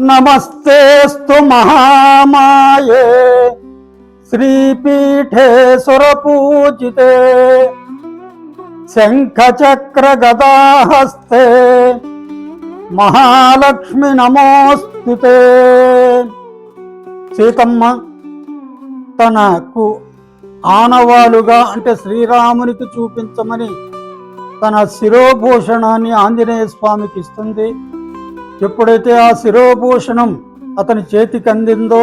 నమస్తేస్తు మహామాయే. శ్రీపీఠే సురపూజితే శంఖచక్ర గదాహస్తే మహాలక్ష్మి నమోస్తుతే. సీతమ్మ తనకు ఆనవాలుగా అంటే శ్రీరామునికి చూపించమని తన శిరోభూషణాన్ని ఆంజనేయ స్వామికి ఇస్తుంది. ఎప్పుడైతే ఆ శిరోభూషణం అతని చేతికి అందిందో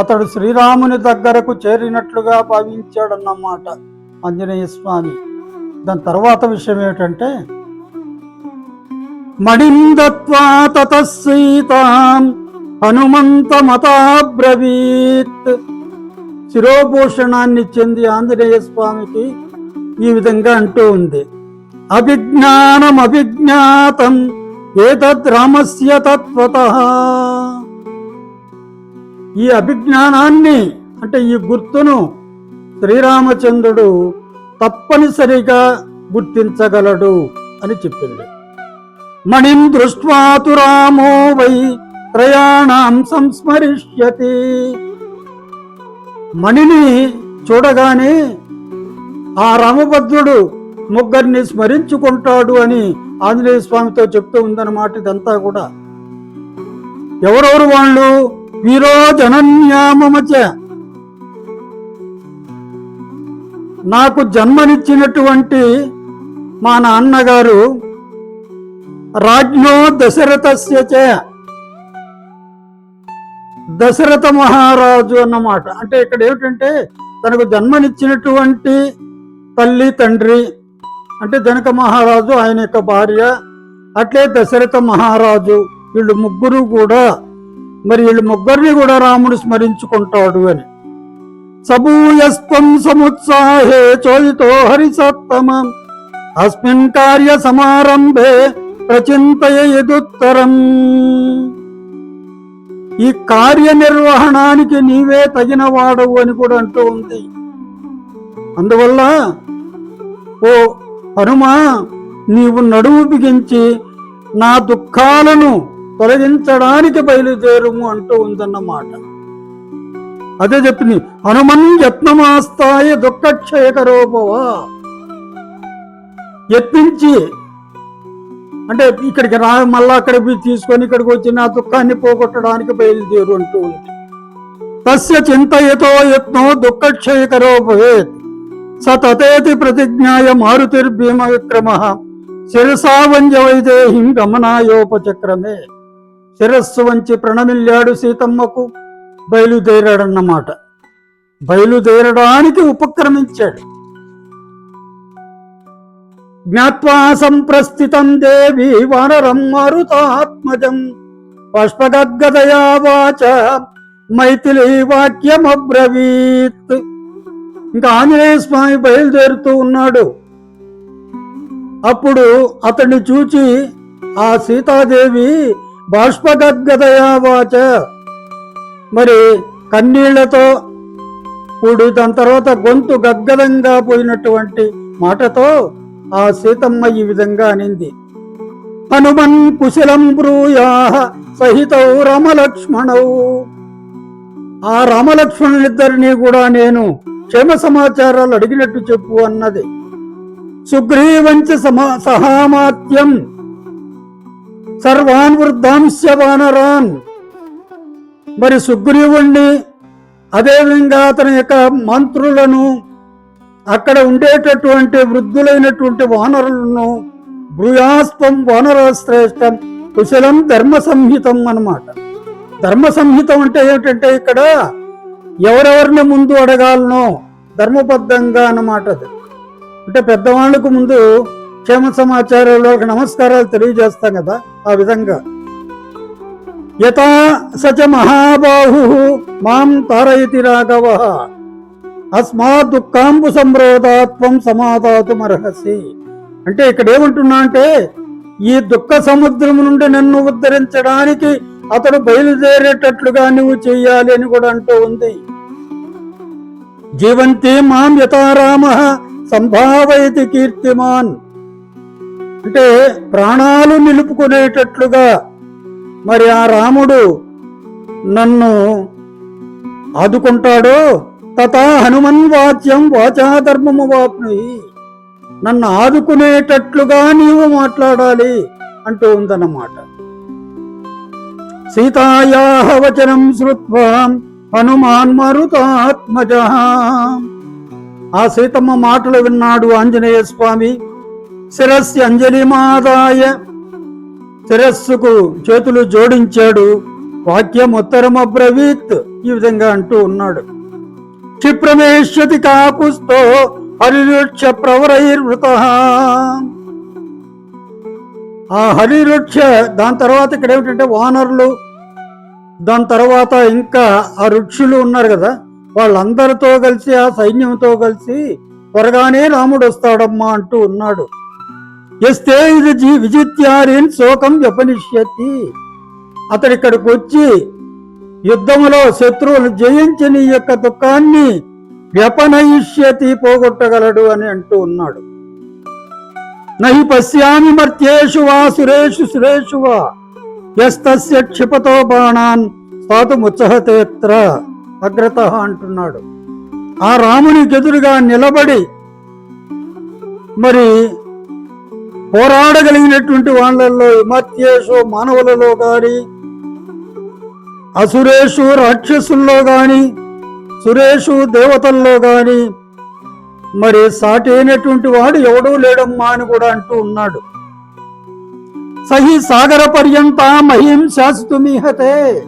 అతడు శ్రీరాముని దగ్గరకు చేరినట్లుగా భావించాడన్నమాట. ఆంజనేయ స్వామి దాని తర్వాత విషయం ఏమిటంటే మణిందత్వా తత సీతాం హనుమంతమతాబ్రవీత్. శిరోభూషణాన్ని చెంది ఆంజనేయ స్వామికి ఈ విధంగా అంటూ ఉంది. అభిజ్ఞానం అభిజ్ఞాతం ఏతద్ రామస్య తత్వత ఈ అభిజ్ఞానాన్ని అంటే ఈ గుర్తును శ్రీరామచంద్రుడు తప్పనిసరిగా గుర్తించగలడు అని చెప్పింది. మణిం దృష్ట్వాతు రామో వై ప్రయాణం సంస్మరిష్యతి. మణిని చూడగానే ఆ రామభద్రుడు ముగ్గురిని స్మరించుకుంటాడు అని ఆంజనేయ స్వామితో చెప్తూ ఉందన్నమాట ఇదంతా కూడా. ఎవరెవరు వాళ్ళు? వీరో జనన్యామమచ నాకు జన్మనిచ్చినటువంటి మా నాన్నగారు రాజ్ఞో దశరథస్యచ దశరథ మహారాజు అన్నమాట. అంటే ఇక్కడ ఏమిటంటే తనకు జన్మనిచ్చినటువంటి తల్లి తండ్రి అంటే జనక మహారాజు ఆయన యొక్క భార్య అట్లే దశరథ మహారాజు వీళ్ళు ముగ్గురు కూడా మరి వీళ్ళు ముగ్గురిని కూడా రాముడు స్మరించుకుంటాడు అని. సభూయస్వం సముత్సాహే చోదితో హరిసత్తమ అస్మిన్ కార్య సమారంభే ప్రచింతయుదుత్తరం ఈ కార్యనిర్వహణానికి నీవే తగిన వాడవు అని కూడా అంటూ ఉంది. అందువల్ల ఓ హనుమా నీవు నడుము బిగించి నా దుఃఖాలను తొలగించడానికి బయలుదేరుము అంటూ ఉందన్నమాట. అదే చెప్పింది హనుమన్ యత్నమాస్తాయ దుఃఖక్షయకరోపవ యత్నించి అంటే ఇక్కడికి రా మళ్ళా అక్కడ తీసుకొని ఇక్కడికి వచ్చి నా దుఃఖాన్ని పోగొట్టడానికి బయలుదేరు అంటూ ఉంది. తస్య చింతయతో యత్నో దుఃఖక్షయకరో స తతేతి ప్రతిజ్ఞాయ మారుతిర్భీమ విక్రమ శిరసా వంజ వైదేహిం గమనాయోపచక్రమే. శిరస్సు వంచి ప్రణమిల్లాడు సీతమ్మకు బయలుదేరాడన్నమాట. బయలుదేరడానికి ఉపక్రమించాడు. జ్ఞాత్వా సంప్రస్థితం దేవి వానరం మారుతాత్మజం. పుష్పగద్గదయా వాచ. మైథిలి వాక్యమబ్రవీత్. ఇంకా ఆంజనేయ స్వామి బయలుదేరుతూ ఉన్నాడు. అప్పుడు అతన్ని చూచి ఆ సీతాదేవి బాష్పగద్గదయావాచ. మరి కన్నీళ్ళతో ఇప్పుడు దాని తర్వాత గొంతు గద్గదంగా పోయినటువంటి మాటతో ఆ సీతమ్మ ఈ విధంగా అనింది. హనుమన్ కుశలం బ్రూయా సహితౌ రమలక్ష్మణౌ. ఆ రామలక్ష్మణులిద్దరినీ కూడా నేను క్షేమ సమాచారాలు అడిగినట్టు చెప్పు అన్నది. సుగ్రీవంచ సమా సహామాత్యం. సర్వాన్ వృద్ధాంశ వానరాన్. మరి సుగ్రీవుణ్ణి అదేవిధంగా అతని యొక్క మంత్రులను అక్కడ ఉండేటటువంటి వృద్ధులైనటువంటి వానరులను భూయాస్తం వానర శ్రేష్టం కుశలం ధర్మ సంహితం అన్నమాట. ధర్మ సంహితం అంటే ఏమిటంటే ఇక్కడ ఎవరెవరిని ముందు అడగాలనో ధర్మబద్ధంగా అన్నమాట అది. అంటే పెద్దవాళ్ళకు ముందు క్షేమ సమాచారంలో నమస్కారాలు తెలియజేస్తాం కదా ఆ విధంగా. యథా సచ మహాబాహు మాం తారయతి రాఘవ అస్మాత్ దుఃఖాంబు సంరోధాత్వం సమాధాతు అర్హసి. అంటే ఇక్కడ ఏమంటున్నా అంటే ఈ దుఃఖ సముద్రం నుండి నన్ను ఉద్ధరించడానికి అతడు బయలుదేరేటట్లుగా నువ్వు చెయ్యాలి అని కూడా అంటూ ఉంది. జీవంతి మాం యథారామ సంభావయతి కీర్తిమాన్. అంటే ప్రాణాలు నిలుపుకునేటట్లుగా మరి ఆ రాముడు నన్ను ఆదుకుంటాడో? తథా హనుమన్ వాచ్యం వాచాధర్మము వాప్ని నన్ను ఆదుకునేటట్లుగా నీవు మాట్లాడాలి అంటూ ఉందన్నమాట. సీతాయా వచనం శ్రుత్వా హనుమాన్ మరుతాత్మజ. ఆ సీతమ్మ మాటలు విన్నాడు ఆంజనేయ స్వామి. శిరస్సు అంజలి మాదాయ. శిరస్సుకు చేతులు జోడించాడు. వాక్యం ఉత్తరమబ్రవీత్ ఈ విధంగా అంటూ ఉన్నాడు. క్షిప్రమేష్యతి కాకుస్తో హరివృక్ష ప్రవరైర్వృత. ఆ హరి వృక్ష దాని తర్వాత ఇక్కడ ఏమిటంటే వానరులు దాని తర్వాత ఇంకా ఆ ఋక్షులు ఉన్నారు కదా వాళ్ళందరితో కలిసి ఆ సైన్యంతో కలిసి త్వరగానే రాముడు వస్తాడమ్మా అంటూ ఉన్నాడు. ఎస్తే ఇది జీ విజిత్యారీన్ శోకం వ్యపనిష్యతి. అతడు ఇక్కడికి వచ్చి యుద్ధములో శత్రువులు జయించి నీ యొక్క దుఃఖాన్ని వ్యపనయిష్యతి పోగొట్టగలడు అని అంటూ ఉన్నాడు. నహి పశ్యామి మర్త్యేషు వా సురేషు సురేషు వా. ఎస్తస్య క్షిపతో బాణాన్ స్థాతు ముత్సహతేత్ర అగ్రత అంటున్నాడు. ఆ రామునికి ఎదురుగా నిలబడి మరి పోరాడగలిగినటువంటి వాళ్ళల్లో మత్యేషు మానవులలో కానీ అసురేషు రాక్షసుల్లో కాని సురేషు దేవతల్లో కానీ మరి సాటి అయినటువంటి వాడు ఎవడూ లేడమ్మా అని కూడా అంటూ ఉన్నాడు. సహి సాగర పర్యంత మహిం శాస్తుమీహతే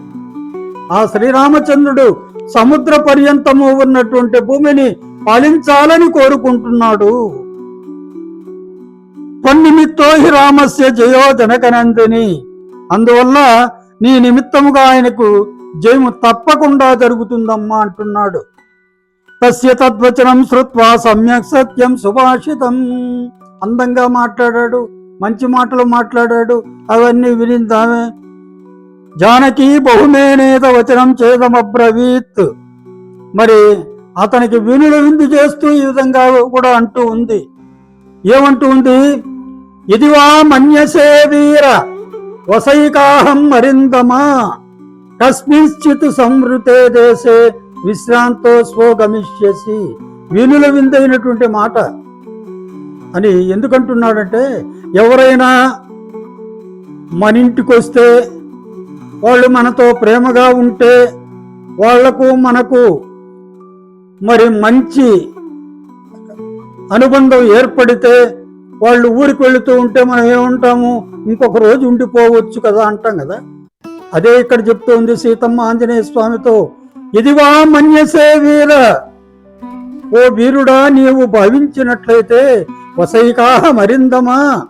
ఆ శ్రీరామచంద్రుడు సముద్ర పర్యంతము ఉన్నటువంటి భూమిని పాలించాలని కోరుకుంటున్నాడు. నిమిత్తో హి రామస్య జయో జనకనందిని. అందువల్ల నీ నిమిత్తముగా ఆయనకు జయము తప్పకుండా జరుగుతుందమ్మా అంటున్నాడు. తస్య తద్వచనం శ్రుత్వా సమ్యక్ సత్యం సుభాషితం. అందంగా మాట్లాడాడు మంచి మాటలు మాట్లాడాడు అవన్నీ వినిందామే. జానకి బహుమేనేత వచనం చేదమబ్రవీత్. మరి అతనికి వినులు విందు చేస్తూ ఈ విధంగా కూడా అంటూ ఉంది. ఏమంటూ ఉంది? ఇదివా మన్యసే వీర వసైకాహం మరిందమా. కస్మిశ్చిత్ సంవృతే దేశే విశ్రాంతో స్వగమిష్యసి వీలుల విందైనటువంటి మాట అని ఎందుకంటున్నాడంటే ఎవరైనా మన ఇంటికి వస్తే వాళ్ళు మనతో ప్రేమగా ఉంటే వాళ్ళకు మనకు మరి మంచి అనుబంధం ఏర్పడితే వాళ్ళు ఊరికి వెళుతూ ఉంటే మనం ఏముంటాము? ఇంకొక రోజు ఉండిపోవచ్చు కదా అంటాం కదా? అదే ఇక్కడ చెప్తోంది సీతమ్మ ఆంజనేయ స్వామితో ఇదివా మన్యసే వీర. ఓ వీరుడా నీవు భావించినట్లయితే వసైకాహ మరిందమా?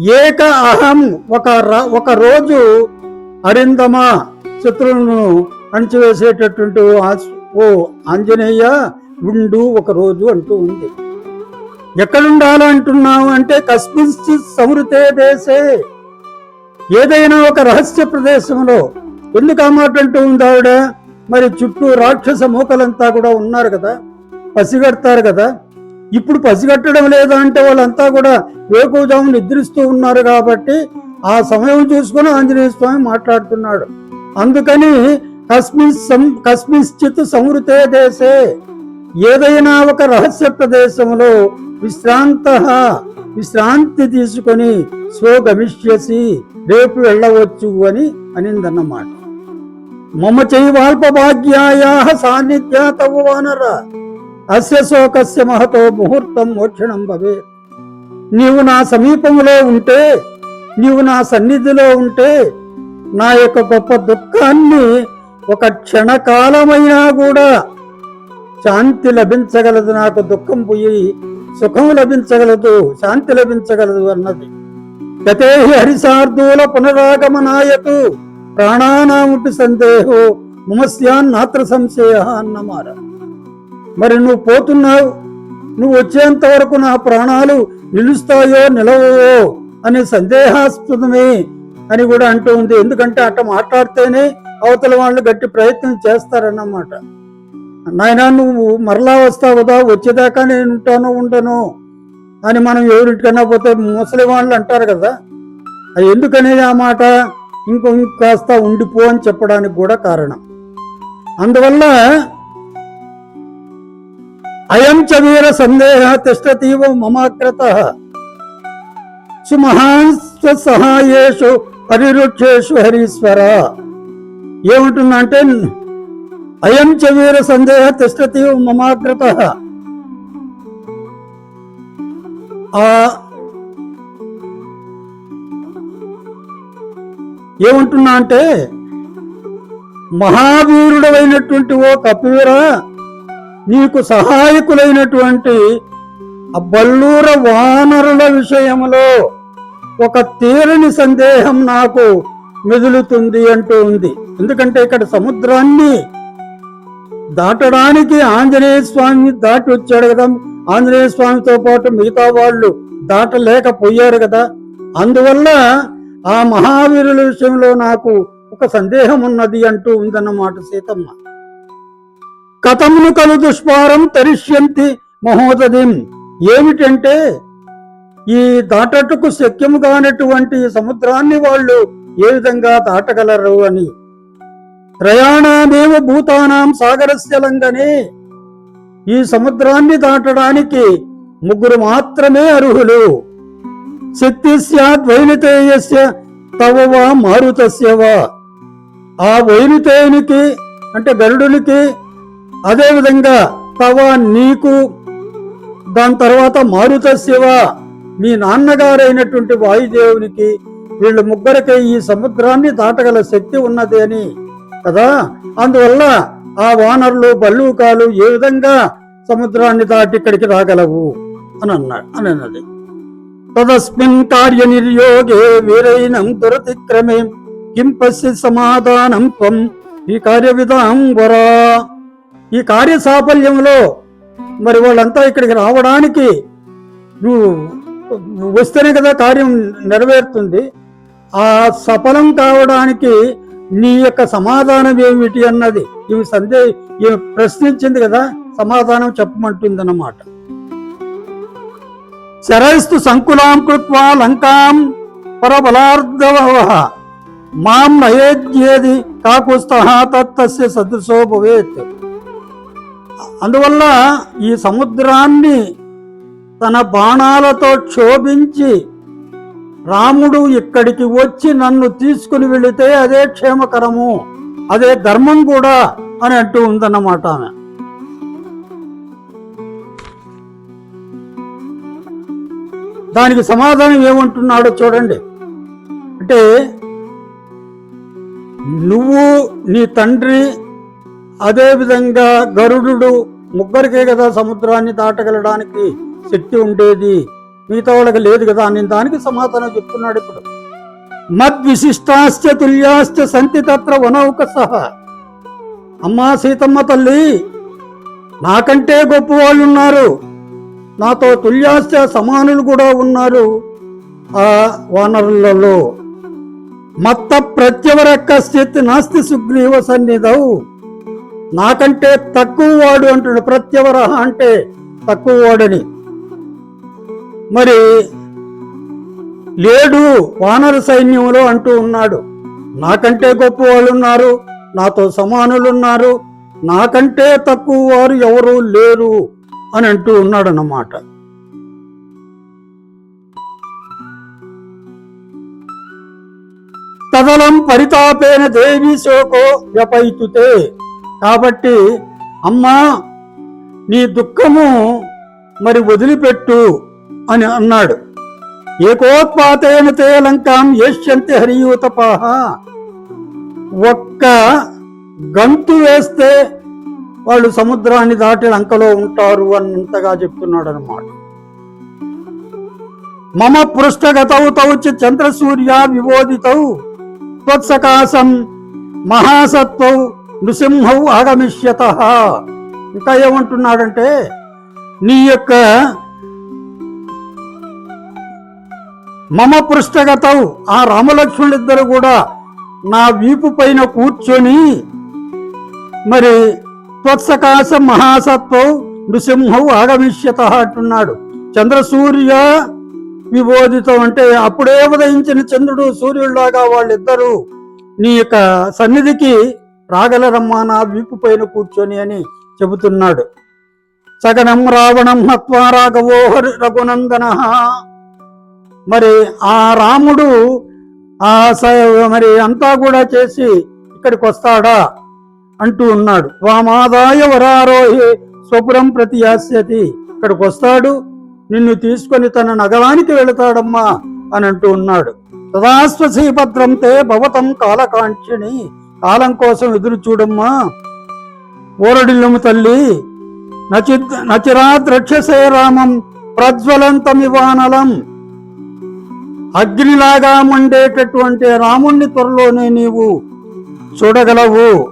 ఏక అహం ఒక ర- ఒక రోజు అరిందమా? శత్రువులను అణచివేసేటటువంటి ఓ ఓ ఆంజనేయ ఉండు ఒక రోజు అంటూ ఉంది. ఎక్కడుండాలంటున్నావు అంటే కస్మిశ్చిత్ సమృతే దేశే. ఏదైనా ఒక రహస్య ప్రదేశంలో ఎందుకు ఆ మాట అంటూ ఉంది ఆవిడ? మరి చుట్టూ రాక్షస మూకలంతా కూడా ఉన్నారు కదా పసిగడతారు కదా. ఇప్పుడు పసిగట్టడం లేదా అంటే వాళ్ళంతా కూడా వేకుజాము నిద్రిస్తూ ఉన్నారు కాబట్టి ఆ సమయం చూసుకుని ఆంజనేయ స్వామి మాట్లాడుతున్నాడు. అందుకని కస్మిన్ సం- కస్మిశ్చిత్ సంవృతే దేశే ఏదైనా ఒక రహస్య ప్రదేశంలో విశ్రాంత విశ్రాంతి తీసుకొని స్వగమిష్యసి రేపు వెళ్ళవచ్చు అని అనిందన్నమాట. మమ చైవాల్ప భాగ్యాయా సాన్నిధ్యాత వానర అస్య శోకస్య మహతో ముహూర్తం మోక్షణం భవే నీవు నా సమీపంలో ఉంటే నీవు నా సన్నిధిలో ఉంటే నా యొక్క గొప్ప దుఃఖాన్ని ఒక క్షణకాలమైనా కూడా శాంతి లభించగలదు నాకు దుఃఖం పోయి సుఖం లభించగలదు శాంతి లభించగలదు అన్నది. గతే హరిశార్దూల పునరాగమనాయకు ప్రాణానాముటి సందేహో ముమస్యాన్ నాత్ర సంశయ అన్నమాట మరి నువ్వు పోతున్నావు నువ్వు వచ్చేంత వరకు నా ప్రాణాలు నిలుస్తాయో నిలవో అనే సందేహాస్పదమే అని కూడా అంటూ ఉంది. ఎందుకంటే అట్ట మాట్లాడితేనే అవతల వాళ్ళు గట్టి ప్రయత్నం చేస్తారన్నమాట. నాయనా నువ్వు మరలా వస్తావుదా వచ్చేదాకా నేను ఉంటాను ఉండను అని మనం ఎవరింటికన్నా పోతే ముసలి వాళ్ళు అంటారు కదా. అది ఎందుకనేది ఆ మాట? ఇంకో ఇంకాస్త ఉండిపో అని చెప్పడానికి కూడా కారణం. అందువల్ల అయం చ వీర సందేహ తిష్టతీవ మమాగ్రత సుమహాన్స్వ సహాయేషు పరిరుక్షేషు హరీశ్వర. ఏముంటుందంటే అయం చ వీర సందేహ తిష్టతీవ మమాగ్రత ఆ ఏమంటున్నా అంటే మహావీరుడమైనటువంటి ఓ కపివీర నీకు సహాయకులైనటువంటి బల్లూర వానరుల విషయంలో ఒక తీరని సందేహం నాకు మెదులుతుంది అంటూ ఉంది. ఎందుకంటే ఇక్కడ సముద్రాన్ని దాటడానికి ఆంజనేయ స్వామి దాటి వచ్చాడు కదా. ఆంజనేయ స్వామితో పాటు మిగతా వాళ్ళు దాటలేకపోయారు కదా. అందువల్ల ఆ మహావీరుల విషయంలో నాకు ఒక సందేహం ఉన్నది అంటూ ఉందన్నమాట సీతమ్మ. కథమును కలు దుష్పారం తరిష్యంతి మహోదయం ఏమిటంటే ఈ దాటట్టుకు శక్యము కానటువంటి సముద్రాన్ని వాళ్ళు ఏ విధంగా దాటగలరు అని. ప్రయాణమేవ భూతానాం సాగరశ్యలంఘనే ఈ సముద్రాన్ని దాటడానికి ముగ్గురు మాత్రమే అర్హులు. శక్తి తవ వా తవవా మారుతస్యవా ఆ వైరుతేయునికి అంటే గరుడునికి అదేవిధంగా తవ నీకు దాని తర్వాత మారుతస్యవ మీ నాన్నగారైనటువంటి వాయుదేవునికి వీళ్ళు ముగ్గురికి ఈ సముద్రాన్ని దాటగల శక్తి ఉన్నది అని కదా? అందువల్ల ఆ వానరులు బల్లూకాలు ఏ విధంగా సముద్రాన్ని దాటి ఇక్కడికి రాగలవు? అని అన్నాడు అని అన్నది. తదస్మిన్ కార్య నిర్యోగే వీరైనం దురతిక్రమే కిం పశ్య సమాధానం త్వం ఈ కార్య విధానం వరా ఈ కార్య సాఫల్యంలో మరి వాళ్ళంతా ఇక్కడికి రావడానికి నువ్వు వస్తేనే కదా కార్యం నెరవేరుతుంది. ఆ సఫలం కావడానికి నీ యొక్క సమాధానం ఏమిటి అన్నది ఈమె సందే ఈమె ప్రశ్నించింది కదా సమాధానం చెప్పమంటుంది అన్నమాట శరైస్తు సంకులాం కృత్వా లంకాం పరబలార్ధవ మాం నయేద్యేది కాకుస్తహ తత్తస్య సదృశో భవేత్. అందువల్ల ఈ సముద్రాన్ని తన బాణాలతో క్షోభించి రాముడు ఇక్కడికి వచ్చి నన్ను తీసుకుని వెళితే అదే క్షేమకరము అదే ధర్మం కూడా అని అంటూ ఉందన్నమాట ఆమె. దానికి సమాధానం ఏమంటున్నాడో చూడండి. అంటే నువ్వు నీ తండ్రి అదేవిధంగా గరుడు ముగ్గురికే కదా సముద్రాన్ని దాటగలడానికి శక్తి ఉండేది. మిగతా వాళ్ళకి లేదు కదా అని దానికి సమాధానం చెప్తున్నాడు ఇప్పుడు. మద్విశిష్టాశ్చ తుల్యాశ్చ సంతి తత్ర వనౌక సహ. అమ్మా సీతమ్మ తల్లి నాకంటే గొప్ప వాళ్ళు ఉన్నారు నాతో తుల్యాస్య సమానులు కూడా ఉన్నారు ఆ వానరులలో. మత్త ప్రత్యవరక్క స్థితి నాస్తి సుగ్రీవ సన్నిధవు నాకంటే తక్కువ వాడు అంటున్నాడు. ప్రత్యవర అంటే తక్కువ వాడని మరి లేడు వానర సైన్యంలో అంటూ ఉన్నాడు. నాకంటే గొప్ప వాళ్ళు ఉన్నారు నాతో సమానులు ఉన్నారు నాకంటే తక్కువ వారు ఎవరూ లేరు. అని అంటూ ఉన్నాడన్నమాట. తదలం పరితాపేన దేవి శోకో వ్యపైతుతే. కాబట్టి అమ్మా నీ దుఃఖము మరి వదిలిపెట్టు అని అన్నాడు. ఏకోత్పాతేన తే లంకాం యశ్యంతి హరియూతపాహ ఒక్క గంతు వేస్తే వాళ్ళు సముద్రాన్ని దాటి లంకలో ఉంటారు అన్నంతగా చెప్తున్నాడు అనమాట మమ పృష్ఠగతవు తౌచ చంద్రసూర్య వివోదితౌ. త్వత్సకాశం మహాసత్వౌ నృసింహౌ ఆగమిష్యత. ఇంకా ఏమంటున్నాడంటే నీ యొక్క మమ పృష్ఠగతవు ఆ రామలక్ష్మణులిద్దరు కూడా నా వీపు పైన కూర్చొని మరి త్వత్సకాశ మహాసత్వం నృసింహం ఆగమిష్యత అంటున్నాడు. చంద్రసూర్య విబోధితం అంటే అప్పుడే ఉదయించిన చంద్రుడు సూర్యుడిలాగా వాళ్ళిద్దరూ నీ యొక్క సన్నిధికి రాగలరమ్మా నా వీపు పైన కూర్చొని అని చెబుతున్నాడు. సగనం రావణం హత్వా రాఘవో రఘునందన. మరి ఆ రాముడు ఆ స- మరి అంతా కూడా చేసి ఇక్కడికి వస్తాడా అంటూ ఉన్నాడు. వామాదాయ వరారోహి స్వపురం ప్రతి యాస్యతి. ఇక్కడికి వస్తాడు. నిన్ను తీసుకొని తన నగరానికి వెళతాడమ్మా అని అంటూ ఉన్నాడు. సదాస్వశీభద్రం తే భవతం కాలకాంక్షిణి. కాలం కోసం ఎదురు చూడమ్మా. ఓరడిల్లము తల్లి. నచి నచిరా ద్రక్షసే రామం ప్రజ్వలంతమివానలం అగ్నిలాగా మండేటటువంటి రాముణ్ణి త్వరలోనే నీవు చూడగలవు.